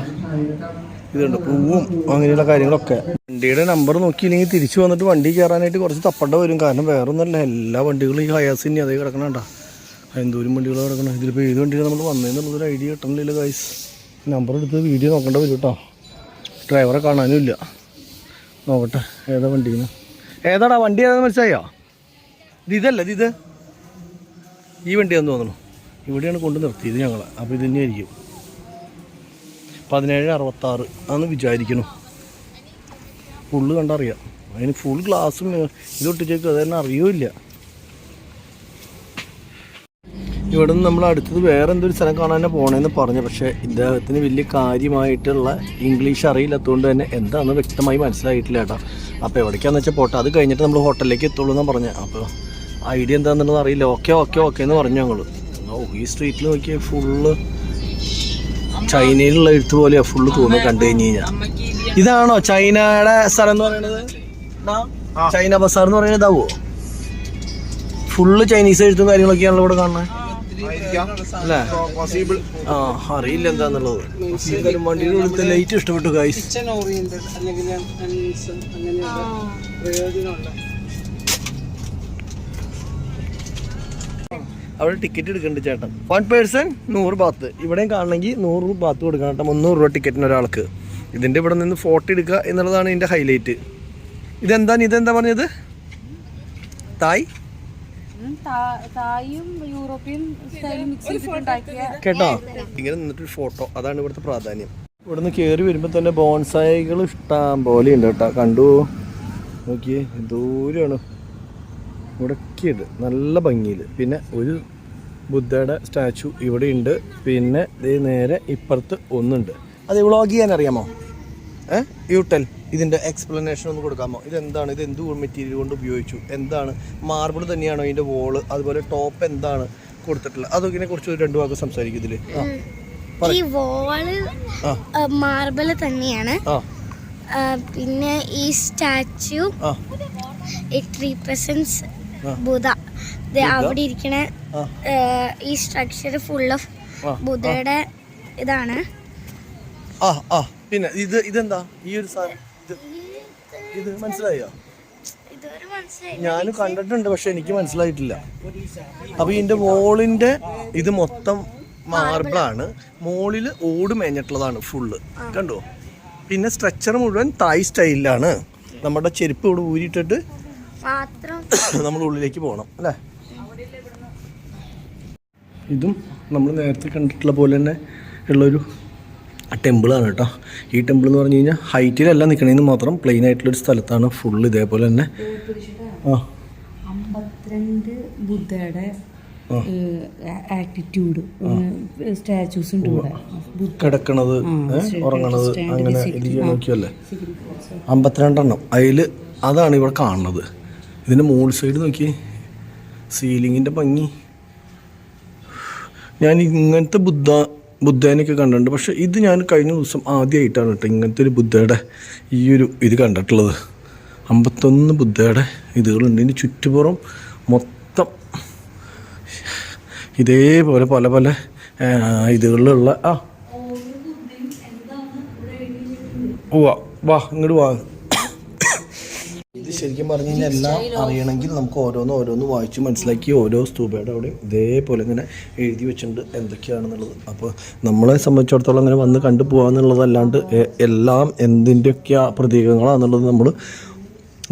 ഇതുണ്ട്. പൂവും അങ്ങനെയുള്ള കാര്യങ്ങളൊക്കെ. വണ്ടിയുടെ നമ്പർ നോക്കിയില്ലെങ്കിൽ തിരിച്ചു വന്നിട്ട് വണ്ടി കയറാനായിട്ട് കുറച്ച് തപ്പണ്ട വരും. കാരണം വേറെ ഒന്നുമല്ല എല്ലാ വണ്ടികളും ഈ ഹയാസിന് അതേ കിടക്കണണ്ട എന്തോരം വണ്ടികൾ കിടക്കണം. ഇതിലിപ്പോൾ ഏത് വണ്ടികൾ നമ്മൾ വന്നതെന്നുള്ളൊരു ഐഡിയ കിട്ടണില്ല ഗൈസ് നമ്പർ എടുത്ത് വീഡിയോ നോക്കേണ്ട വരും കേട്ടോ ഡ്രൈവറെ കാണാനും ഇല്ല. നോക്കട്ടെ ഏതാ വണ്ടിന്ന്? ഏതാടാ വണ്ടി ഏതാ മനസ്സിലായോ? ഇത് ഇതല്ല ഇത് ഇത്. ഈ വണ്ടിയാന്ന് തോന്നുന്നു. ഇവിടെയാണ് കൊണ്ട് നിർത്തിയത് ഞങ്ങൾ അപ്പോൾ ഇത് തന്നെയായിരിക്കും. പതിനേഴ് അറുപത്താറ് അന്ന് വിചാരിക്കണം ഫുള്ള് കണ്ടറിയാം. അതിന് ഫുൾ ഗ്ലാസ്സും ഇതൊട്ടിച്ചേക്കും അത് തന്നെ അറിയൂല്ല. ഇവിടെ നിന്ന് നമ്മൾ അടുത്തത് വേറെ എന്തൊരു സ്ഥലം കാണാൻ തന്നെ പോകണമെന്ന് പറഞ്ഞു. പക്ഷേ ഇദ്ദേഹത്തിന് വലിയ കാര്യമായിട്ടുള്ള ഇംഗ്ലീഷ് അറിയില്ലാത്തതുകൊണ്ട് തന്നെ എന്താണെന്ന് വ്യക്തമായി മനസ്സിലായിട്ടില്ല കേട്ടോ. അപ്പോൾ എവിടേക്കാന്ന് വെച്ചാൽ പോട്ടെ അത് കഴിഞ്ഞിട്ട് നമ്മൾ ഹോട്ടലിലേക്ക് എത്തുള്ളൂ എന്നാണ് പറഞ്ഞത് അപ്പോൾ ഐഡിയ എന്താണെന്നുള്ളത് അറിയില്ല. ഓക്കെ ഓക്കെ ഓക്കെ എന്ന് പറഞ്ഞു ഞങ്ങൾ ഈ സ്ട്രീറ്റിൽ നോക്കിയാൽ ഫുള്ള് ചൈനയിലുള്ള എഴുത്ത് പോലെയാണ് ഫുള്ള് തോന്നുന്നു കണ്ടു കഴിഞ്ഞ് കഴിഞ്ഞാൽ ഇതാണോ ചൈനയുടെ സ്ഥലം എന്ന് പറയുന്നത് ചൈന ബസാർ എന്ന് പറയുന്നത് ഇതാവോ? ഫുള്ള് ചൈനീസ് എഴുത്തും കാര്യങ്ങളൊക്കെയാണല്ലോ ഇവിടെ കാണുന്നത്. ആ അറിയില്ല എന്താന്നുള്ളത്. എന്തായാലും വണ്ടിയുടെ ഉള്ളിലത്തെ ലൈറ്റ് ഇഷ്ടപ്പെട്ടു ഗൈസ് അവിടെ ടിക്കറ്റ് എടുക്കുന്നുണ്ട് ചേട്ടൻ. വൺ പേഴ്സൺ നൂറ് ബാത്ത് ഇവിടെയും കാണണമെങ്കിൽ നൂറ് ബാത്ത് കൊടുക്കണം കേട്ടോ. മുന്നൂറ് രൂപ ടിക്കറ്റിന് ഒരാൾക്ക്. ഇതിന്റെ ഇവിടെ നിന്ന് ഫോട്ടോ എടുക്കുക എന്നുള്ളതാണ് ഇതിന്റെ ഹൈലൈറ്റ് ഇതെന്താണ്? ഇതെന്താ പറഞ്ഞത്? തായ്? കേട്ടോ? ഇങ്ങനെ നിന്നിട്ടൊരു ഫോട്ടോ. അതാണ് ഇവിടുത്തെ പ്രാധാന്യം. ഇവിടുന്ന് കേറി വരുമ്പോൾ തന്നെ ബോൺസായികൾ ഇഷ്ടം പോലെ ഉണ്ട് കേട്ടോ. കണ്ടു? നോക്കിയേ ദൂരെയാണ്. മുടക്കിയത് നല്ല ഭംഗിയിൽ പിന്നെ ഒരു ബുദ്ധയുടെ സ്റ്റാച്ചു ഇവിടെ ഉണ്ട്. പിന്നെ ദേ നേരെ ഇപ്പുറത്ത് ഒന്നുണ്ട്. അത് വ്ളോഗ് ചെയ്യാൻ അറിയാമോ? ഏ? യൂട്ടൽ. ഇതിന്റെ എക്സ്പ്ലനേഷൻ ഒന്ന് കൊടുക്കാമോ? ഇതെന്താണ്? ഇത് എന്ത് മെറ്റീരിയൽ കൊണ്ട് ഉപയോഗിച്ചു? എന്താണ്? മാർബിൾ തന്നെയാണോ ഇതിന്റെ വോൾ അതുപോലെ ടോപ്പ് എന്താണ് കൊടുത്തിട്ടുള്ളത്? അതൊക്കെ കുറിച്ച് രണ്ടു വാക്ക് സംസാരിക്കും ഇതിൽ. ഈ വോൾ മാർബിൾ തന്നെയാണ്. പിന്നെ ഈ സ്റ്റാച്യു ഇറ്റ്. ബുധ അവിടെ ഇരിക്കണ ഈ സ്ട്രക്ചർ ഫുൾ ഓഫ് ബുധയുടെ ഇതാണ്. ആ ആ. പിന്നെ ഇത് ഇതെന്താ? ഈ ഒരു സാധനം ഇത് മനസ്സിലായോ? ഞാനും കണ്ടിട്ടുണ്ട് പക്ഷെ എനിക്ക് മനസ്സിലായിട്ടില്ല. അപ്പൊ ഇതിന്റെ മോളിന്റെ ഇത് മൊത്തം മാർബിളാണ്. മോളിൽ ഓട് മേഞ്ഞിട്ടുള്ളതാണ് ഫുള്ള്. കണ്ടോ? പിന്നെ സ്ട്രക്ചർ മുഴുവൻ തായ് സ്റ്റൈലിലാണ് നമ്മുടെ ചെരുപ്പ് ഇവിടെ ഊരിയിട്ടിട്ട് നമ്മൾ ഉള്ളിലേക്ക് പോകണം അല്ലേ? ഇതും നമ്മൾ നേരത്തെ കണ്ടിട്ടുള്ള പോലെ തന്നെ ഉള്ളൊരു ടെമ്പിളാണ് കേട്ടോ. ഈ ടെമ്പിൾ എന്ന് പറഞ്ഞു കഴിഞ്ഞാൽ ഹൈറ്റിലല്ല നിൽക്കണേന്ന് മാത്രം പ്ലെയിൻ ആയിട്ടുള്ളൊരു സ്ഥലത്താണ് ഫുൾ ഇതേപോലെ തന്നെ. ആ. അമ്പത്തിരണ്ട് ബുദ്ധയുടെ ആറ്റിറ്റ്യൂഡ് സ്റ്റാച്യൂസ് ഉണ്ട് കിടക്കണത് ഉറങ്ങണത് അങ്ങനെ നോക്കിയല്ലേ? അമ്പത്തിരണ്ടെണ്ണം. അതിൽ അതാണ് ഇവിടെ കാണുന്നത്. ഇതിന്റെ മോൾ സൈഡ് നോക്കി സീലിങ്ങിന്റെ ഭംഗി. ഞാൻ ഇങ്ങനത്തെ ബുദ്ധ ബുദ്ധേനൊക്കെ കണ്ടിട്ടുണ്ട്. പക്ഷേ ഇത് ഞാൻ കഴിഞ്ഞ ദിവസം ആദ്യമായിട്ടാണ് കേട്ടോ ഇങ്ങനത്തെ ഒരു ബുദ്ധയുടെ ഈ ഒരു ഇത് കണ്ടിട്ടുള്ളത്. അമ്പത്തൊന്ന് ബുദ്ധയുടെ ഇതുകളുണ്ട്. ഇതിന് ചുറ്റുപുറം മൊത്തം ഇതേപോലെ പല പല ഇതുകളിലുള്ള ആ. വാ വാ ഇങ്ങോട്ട് വാ. ഇത് ശരിക്കും പറഞ്ഞു കഴിഞ്ഞാൽ എല്ലാം അറിയണമെങ്കിൽ നമുക്ക് ഓരോന്ന് ഓരോന്ന് വായിച്ച് മനസ്സിലാക്കി ഓരോ സ്തൂപയുടെ അവിടെ ഇതേപോലെ ഇങ്ങനെ എഴുതി വെച്ചിട്ടുണ്ട് എന്തൊക്കെയാണെന്നുള്ളത്. അപ്പോൾ നമ്മളെ സംബന്ധിച്ചിടത്തോളം അങ്ങനെ വന്ന് കണ്ടു പോകാന്നുള്ളതല്ലാണ്ട് എല്ലാം എന്തിന്റെയൊക്കെയാ പ്രതീകങ്ങളാണെന്നുള്ളത് നമ്മൾ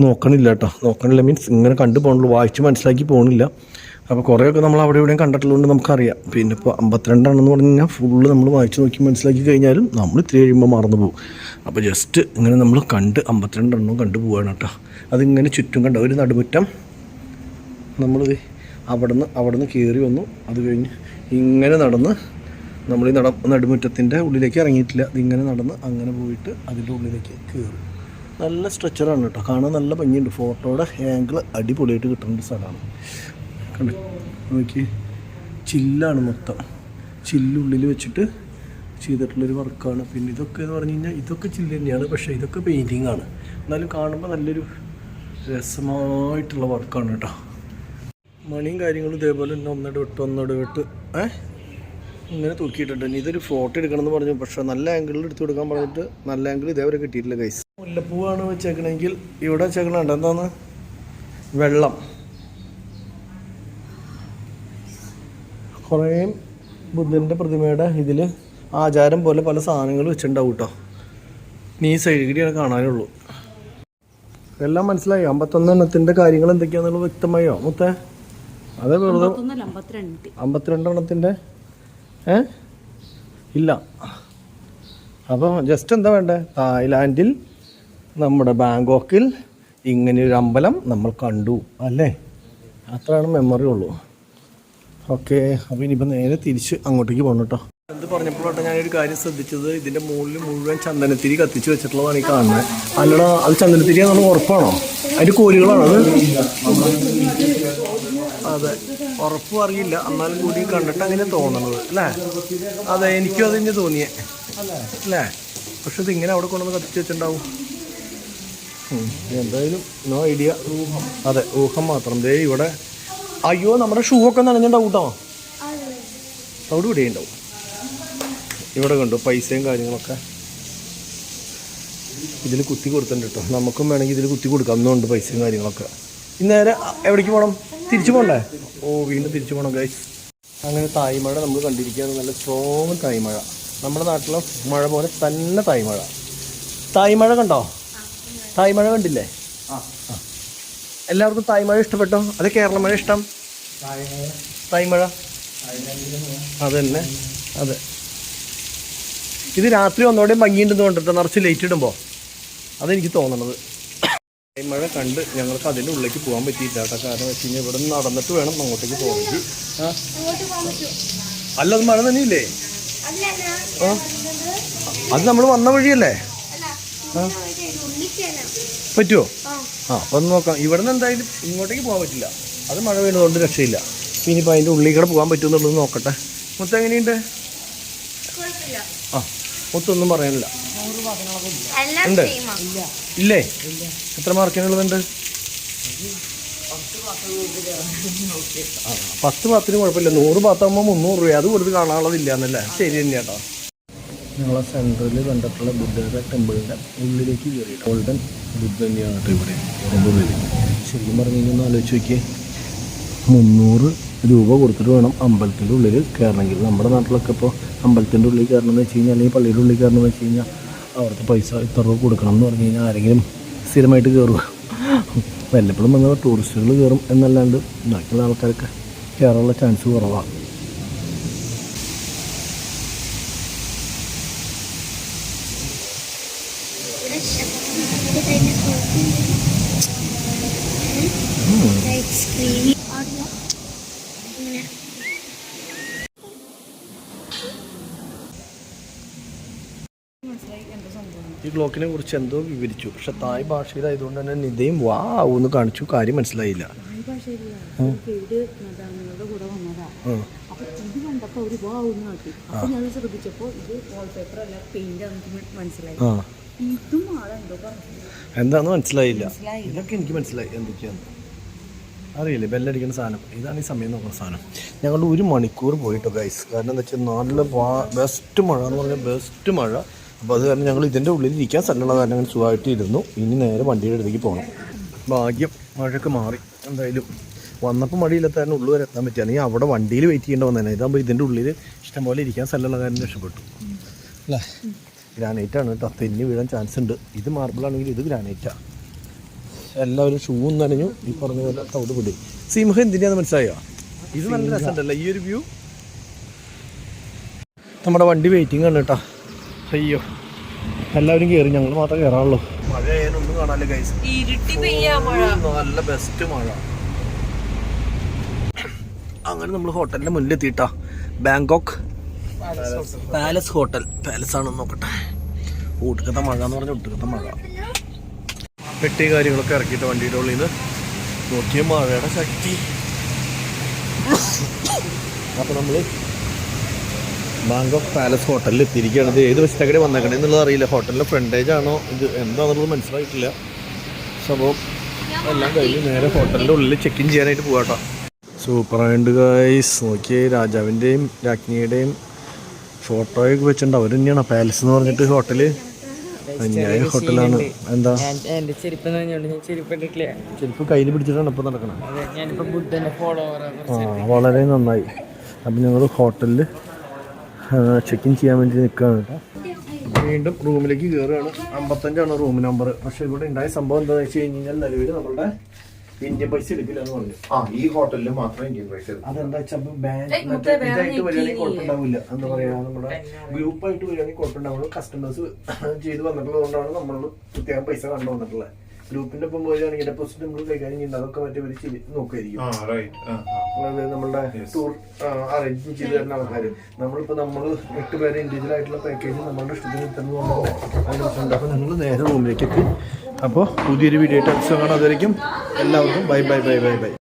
നോക്കണില്ല കേട്ടോ. നോക്കണില്ല മീൻസ് ഇങ്ങനെ കണ്ടു പോകണുള്ളൂ. വായിച്ച് മനസ്സിലാക്കി പോകണില്ല. അപ്പോൾ കുറേയൊക്കെ നമ്മൾ അവിടെ ഇവിടെയും കണ്ടിട്ടുള്ളതുകൊണ്ട് നമുക്കറിയാം. പിന്നെ ഇപ്പോൾ അമ്പത്തിരണ്ടാണെന്ന് പറഞ്ഞു കഴിഞ്ഞാൽ ഫുള്ള് നമ്മൾ വായിച്ച് നോക്കി മനസ്സിലാക്കി കഴിഞ്ഞാലും നമ്മൾ ഇത്തിരി കഴിയുമ്പോൾ മറന്നു പോകും. അപ്പോൾ ജസ്റ്റ് ഇങ്ങനെ നമ്മൾ കണ്ട് അമ്പത്തിരണ്ടെണ്ണം കണ്ടു പോവുകയാണ് കേട്ടോ. അതിങ്ങനെ ചുറ്റും കണ്ട? ഒരു നടുമുറ്റം നമ്മൾ അവിടെ നിന്ന് അവിടെ നിന്ന് കയറി വന്നു. അത് കഴിഞ്ഞ് ഇങ്ങനെ നടന്ന് നമ്മൾ ഈ നട നടുമുറ്റത്തിന്റെ ഉള്ളിലേക്ക് ഇറങ്ങിയിട്ടില്ല. ഇതിങ്ങനെ നടന്ന് അങ്ങനെ പോയിട്ട് അതിന്റെ ഉള്ളിലേക്ക് കയറി നല്ല സ്ട്രെച്ചറാണ് കേട്ടോ. കാണാൻ നല്ല ഭംഗിയുണ്ട്. ഫോട്ടോയുടെ ആംഗിൾ അടിപൊളിയായിട്ട് കിട്ടുന്ന സ്ഥലമാണ്. കണ്ടോ നോക്കി. ചില്ലാണ് മൊത്തം. ചില്ലുള്ളിൽ വെച്ചിട്ട് ചെയ്തിട്ടുള്ളൊരു വർക്കാണ്. പിന്നെ ഇതൊക്കെ എന്ന് പറഞ്ഞു കഴിഞ്ഞാൽ ഇതൊക്കെ ചില്ല് തന്നെയാണ് പക്ഷേ ഇതൊക്കെ പെയിന്റിങ് ആണ്. എന്നാലും കാണുമ്പോൾ നല്ലൊരു രസമായിട്ടുള്ള വർക്കാണ് കേട്ടോ. മണിയും കാര്യങ്ങളും ഇതേപോലെ തന്നെ ഒന്നിട വിട്ട് ഒന്നിട വിട്ട് ഏ? ഇങ്ങനെ തൂക്കിയിട്ടുണ്ട്. ഇനി ഇതൊരു ഫോട്ടോ എടുക്കണമെന്ന് പറഞ്ഞു പക്ഷേ നല്ല ആംഗിളിൽ എടുത്ത് കൊടുക്കാൻ പറഞ്ഞിട്ട് നല്ല ആംഗിൾ ഇതേവരെ കിട്ടിയിട്ടില്ല കൈസ് മുല്ലപ്പൂവാണ് വെച്ചേക്കണമെങ്കിൽ ഇവിടെ വെച്ചേക്കണ എന്താന്ന്? വെള്ളം. കുറേ ബുദ്ധന്റെ പ്രതിമയുടെ ഇതിൽ ആചാരം പോലെ പല സാധനങ്ങൾ വെച്ചിട്ടുണ്ടാവും കേട്ടോ നീ സൈഡിയാണ് കാണാനുള്ളൂ. എല്ലാം മനസ്സിലായി? അമ്പത്തൊന്ന് എണ്ണത്തിന്റെ കാര്യങ്ങൾ എന്തൊക്കെയാണെന്നുള്ളത് വ്യക്തമായോ? മുത്തേ? അതെ വെറുതെ അമ്പത്തിരണ്ട്. എണ്ണത്തിന്റെ ഏ? ഇല്ല. അപ്പോൾ ജസ്റ്റ് എന്താ വേണ്ടേ? തായ്ലാൻഡിൽ നമ്മുടെ ബാങ്കോക്കിൽ ഇങ്ങനെ ഒരു അമ്പലം നമ്മൾ കണ്ടു അല്ലേ? അത്രയാണ് മെമ്മറി ഉള്ളൂ. ഓക്കെ അപ്പോൾ ഇനിയിപ്പോൾ നേരെ തിരിച്ച് അങ്ങോട്ടേക്ക് പോകണം കേട്ടോ. എന്ത് പറഞ്ഞപ്പോഴാണ് ഞാനൊരു കാര്യം ശ്രദ്ധിച്ചത്. ഇതിന്റെ മുകളിൽ മുഴുവൻ ചന്ദനത്തിരി കത്തിച്ച് വെച്ചിട്ടുള്ളതാണ് ഈ കാണുന്നത് അല്ലടാ അത് ചന്ദനത്തിരി എന്നുള്ള ഉറപ്പാണോ? അതിന്റെ കോലുകളാണോ അത്? അതെ. ഉറപ്പും അറിയില്ല. എന്നാലും കൂടി കണ്ടിട്ട് അങ്ങനെ തോന്നണത് അല്ലേ? അതെ എനിക്കും അത് തന്നെ തോന്നിയേ. അല്ലേ? പക്ഷെ ഇത് ഇങ്ങനെ അവിടെ കൊണ്ടുവന്ന് കത്തിച്ച് വെച്ചിട്ടുണ്ടാവും. എന്തായാലും നോ ഐഡിയ. അതെ ഊഹം മാത്രം. ദേ ഇവിടെ അയ്യോ നമ്മുടെ ഷൂ ഒക്കെ നനഞ്ഞിട്ടുണ്ടാവും കേട്ടോ അവിടെ ഇവിടെ ഉണ്ടാവും. ഇവിടെ കണ്ടു പൈസയും കാര്യങ്ങളൊക്കെ. ഇതിൽ കുത്തി കൊടുത്തിട്ടുണ്ട് കേട്ടോ നമുക്കും വേണമെങ്കിൽ ഇതിൽ കുത്തി കൊടുക്കാം. ഒന്നുണ്ട് പൈസയും കാര്യങ്ങളൊക്കെ. ഇന്ന് നേരെ എവിടേക്ക് പോകണം തിരിച്ചു പോകണ്ടേ ഓ വീണ്ടും തിരിച്ചു പോകണം ഗൈസ് അങ്ങനെ തായ്മഴ നമ്മൾ കണ്ടിരിക്കുകയാണ്. നല്ല സ്ട്രോങ് തായ്മഴ. നമ്മുടെ നാട്ടിലെ മഴ പോലെ തന്നെ തായ്മഴ. തായ്മഴ കണ്ടോ? തായ്മഴ കണ്ടില്ലേ? ആ. ആ. എല്ലാവർക്കും തായ്മഴ ഇഷ്ടപ്പെട്ടോ? അത് കേരള മഴ ഇഷ്ടം? തായ്മഴ അതന്നെ. അതെ. ഇത് രാത്രി ഒന്നുകൂടെ ഭംഗിയുണ്ടെന്ന് കൊണ്ടിട്ട് നിറച്ച് ലൈറ്റ് ഇടുമ്പോൾ അതെനിക്ക് തോന്നണത്. മഴ കണ്ട് ഞങ്ങൾക്ക് അതിന്റെ ഉള്ളിലേക്ക് പോകാൻ പറ്റിയില്ല കേട്ടോ. കാരണം വെച്ച് കഴിഞ്ഞാൽ ഇവിടെ നിന്ന് നടന്നിട്ട് വേണം അങ്ങോട്ടേക്ക് പോകണമെങ്കിൽ അല്ല അത് മഴ തന്നെയില്ലേ ആ. അത് നമ്മൾ വന്ന വഴിയല്ലേ? പറ്റുമോ ആ അപ്പം ഒന്ന് നോക്കാം. ഇവിടെ നിന്ന് എന്തായാലും ഇങ്ങോട്ടേക്ക് പോകാൻ പറ്റില്ല. അത് മഴ വീണതുകൊണ്ട് രക്ഷയില്ല. ഇനിയിപ്പോൾ അതിന്റെ ഉള്ളിൽ കൂടെ പോകാൻ പറ്റുമെന്നുള്ളത് നോക്കട്ടെ. മൊത്തം എങ്ങനെയുണ്ട്? ആ മൊത്തൊന്നും പറയാനില്ല. ഉണ്ട്. ഇല്ലേ. എത്ര മാർക്കിനുള്ളതുണ്ട്? പത്ത് പത്തിന് കുഴപ്പമില്ല. നൂറ് പത്താകുമ്പോൾ മുന്നൂറ് രൂപ അത് കൊടുത്ത് കാണാനുള്ളതില്ല എന്നല്ലേ ശരി തന്നെ കേട്ടോ ഞങ്ങളെ സെൻട്രലിൽ കണ്ടിട്ടുള്ള ബുദ്ധയുടെ ടെമ്പിളിന്റെ ഉള്ളിലേക്ക് കയറി ഗോൾഡൻ ബുദ്ധ തന്നെയാണ് കേട്ടോ ഇവിടെ ഉള്ളിൽ ശരിക്കും പറഞ്ഞു കഴിഞ്ഞാൽ ആലോചിച്ച് നോക്കിയേ. മുന്നൂറ് രൂപ കൊടുത്തിട്ട് വേണം അമ്പലത്തിന്റെ ഉള്ളിൽ കയറണമെങ്കിൽ നമ്മുടെ നാട്ടിലൊക്കെ ഇപ്പോൾ അമ്പലത്തിന്റെ ഉള്ളിൽ കയറണം എന്ന് വെച്ച് കഴിഞ്ഞാൽ അല്ലെങ്കിൽ പള്ളിയുടെ ഉള്ളിൽ കയറണം എന്ന് വെച്ച് കഴിഞ്ഞാൽ അവിടുത്തെ പൈസ ഇത്ര രൂപ കൊടുക്കണം എന്ന് പറഞ്ഞു കഴിഞ്ഞാൽ ആരെങ്കിലും സ്ഥിരമായിട്ട് കയറുക വല്ലപ്പോഴും വന്നാൽ ടൂറിസ്റ്റുകൾ കയറും എന്നല്ലാണ്ട് ബാക്കിയുള്ള ആൾക്കാർക്ക് കയറാനുള്ള ചാൻസ് കുറവാണ് സ്ക്രീനിൽ ഇങ്ങനെ ഈ ക്ലോക്കിനെ കുറിച്ച് എന്തോ വിവരിച്ചു. പക്ഷെ തായ് ഭാഷയിലായതുകൊണ്ട് തന്നെ നിതയും വാ എന്ന് കാണിച്ചു. കാര്യം മനസ്സിലായില്ല. എന്താന്ന് മനസ്സിലായില്ല. ഇതൊക്കെ എനിക്ക് മനസ്സിലായി. എന്തൊക്കെയാണ് അറിയില്ലേ? ബെല്ലടിക്കുന്ന സാധനം. ഇതാണ് ഈ സമയം നോക്കുന്ന സാധനം. ഞങ്ങൾ ഒരു മണിക്കൂർ പോയിട്ടോ ഗൈസ് കാരണം എന്താ വെച്ചാൽ നല്ല ബെസ്റ്റ് മഴ എന്ന് പറഞ്ഞാൽ ബെസ്റ്റ് മഴ. അപ്പോൾ അത് കാരണം ഞങ്ങൾ ഇതിന്റെ ഉള്ളിൽ ഇരിക്കാൻ സ്ഥലമുള്ള കാരണം അങ്ങനെ സുഖമായിട്ട് ഇരുന്നു ഇനി നേരെ വണ്ടിയുടെ അടുത്തേക്ക് പോകണം ഭാഗ്യം മഴയൊക്കെ മാറി. എന്തായാലും വന്നപ്പോൾ മഴയില്ലാത്ത കാരണം ഉള്ളു വരെ എത്താൻ പറ്റിയ അല്ലെങ്കിൽ അവിടെ വണ്ടിയിൽ വെയിറ്റ് ചെയ്യേണ്ട വന്നതന്നെ ഇതാകുമ്പോൾ ഇതിന്റെ ഉള്ളിൽ ഇഷ്ടംപോലെ ഇരിക്കാൻ സ്ഥലമുള്ള കാരണം രക്ഷപ്പെട്ടു. അല്ലേ? ഗ്രാനൈറ്റ് ആണ് കേട്ടോ. തെന്നി വീഴാൻ ചാൻസ് ഉണ്ട്. ഇത് മാർബിൾ ആണെങ്കിൽ ഇത് ഗ്രാനൈറ്റാണ് എല്ലാവരും ഷൂവും നനഞ്ഞു. ഈ പറഞ്ഞ പോലെ തവിട് പിടി. സിംഹം എന്തിനാന്ന് മനസ്സിലായോ? ഇത് നല്ല രസമുണ്ടല്ലോ. ഈ ഒരു വ്യൂ നമ്മുടെ വണ്ടി വെയിറ്റിംഗ് ആണ് കേട്ടോ. അയ്യോ. എല്ലാവരും കയറി ഞങ്ങൾ മാത്രമേ കയറാറുള്ളൂ മഴ ഒന്നും കാണാനില്ല ഗൈസ് നല്ല ബെസ്റ്റ് മഴ. അങ്ങനെ നമ്മൾ ഹോട്ടലിന്റെ മുന്നിൽ എത്തിയിട്ടാ ബാങ്കോക്ക് പാലസ് ഹോട്ടൽ. പാലസ് ആണെന്ന് നോക്കട്ടെ. ഒട്ടുക്കത്തെ മഴ എന്ന് പറഞ്ഞാൽ ഒട്ടുക്കത്തെ മഴ. പെട്ടി കാര്യങ്ങളൊക്കെ ഇറക്കിയിട്ട് വണ്ടിയുടെ ഉള്ളിൽ നിന്ന് നോക്കിയ മഴയുടെ ശക്തി. അപ്പൊ നമ്മൾ ബാങ്കോക്ക് പാലസ് ഹോട്ടലിൽ എത്തിയിരിക്കുകയാണ്. ഇത് ഏത് വശത്തേക്കടി വന്നേക്കണേ എന്നുള്ളത് അറിയില്ല. ഹോട്ടലിന്റെ ഫ്രണ്ടേജ് ആണോ? ഇത് എന്താണെന്നുള്ളത് മനസ്സിലായിട്ടില്ല. സംഭവം എല്ലാം കഴിഞ്ഞ് നേരെ ഹോട്ടലിന്റെ ഉള്ളിൽ ചെക്ക് ഇൻ ചെയ്യാനായിട്ട് പോകാട്ടോ സൂപ്പറായിട്ട് ഗൈസ് നോക്കിയേ രാജാവിന്റെയും രാജ്ഞിയുടെയും ഫോട്ടോയൊക്കെ വെച്ചിട്ടുണ്ട്. അവർ തന്നെയാണ് പാലസ് എന്ന് പറഞ്ഞിട്ട് ഹോട്ടൽ. അന്യായ ഹോട്ടലാണ്. എന്താ? എന്റെ ചെരുപ്പ് കയ്യിൽ പിടിച്ചിട്ടാണ് ഇപ്പം നടക്കണം. വളരെ നന്നായി. അപ്പം ഞങ്ങൾ ഹോട്ടലിൽ ചെക്ക് ഇൻ ചെയ്യാൻ വേണ്ടി നിൽക്കുകയാണ് കേട്ടോ വീണ്ടും റൂമിലേക്ക് കയറുകയാണ് അമ്പത്തഞ്ചാണ് റൂം നമ്പർ പക്ഷെ ഇവിടെ ഉണ്ടായ സംഭവം എന്താണെന്ന് വെച്ച് കഴിഞ്ഞ് കഴിഞ്ഞാൽ നിലവിൽ നമ്മളുടെ ഇന്ത്യൻ പൈസ എടുക്കില്ല എന്ന് പറഞ്ഞു. ആ ഈ ഹോട്ടലിൽ മാത്രം ഇന്ത്യൻ പൈസ. അതെന്താ വെച്ചാൽ ബാങ്ക് ഇതായിട്ട് വരികയാണെങ്കിൽ കുഴപ്പമുണ്ടാവില്ല. എന്താ പറയാ നമ്മുടെ ഗ്രൂപ്പായിട്ട് വരികയാണെങ്കിൽ കുഴപ്പമുണ്ടാവുള്ളൂ. കസ്റ്റമേഴ്സ് ചെയ്ത് വന്നിട്ടുള്ളതുകൊണ്ടാണ് നമ്മൾ പ്രത്യേകം പൈസ കണ്ടു വന്നിട്ടുള്ളത്. ഗ്രൂപ്പിന്റെ ഒപ്പം പോയതാണെങ്കിൽ ഡെപ്പോസിറ്റ് നമ്മൾ കൈകാര്യം ചെയ്യുന്നത് അതൊക്കെ മറ്റേ ഒരു ചെയ്ത് നോക്കുമായിരിക്കും ആ. നമ്മളുടെ ടൂർ അറേഞ്ച് ചെയ്ത് തരുന്ന ആൾക്കാർ നമ്മളിപ്പോൾ നമ്മൾ എട്ട് പേരെ ഇൻഡിവിജ്വൽ ആയിട്ടുള്ള പാക്കേജ് നമ്മളുടെ ഇഷ്ടത്തിന് പ്രശ്നമുണ്ട് അപ്പോൾ നിങ്ങൾ നേരെ റൂമിലേക്ക് എത്തി. അപ്പോൾ പുതിയൊരു വീഡിയോ ആയിട്ട് കാണാം. അതുവരെയും എല്ലാവർക്കും bye bye bye bye bye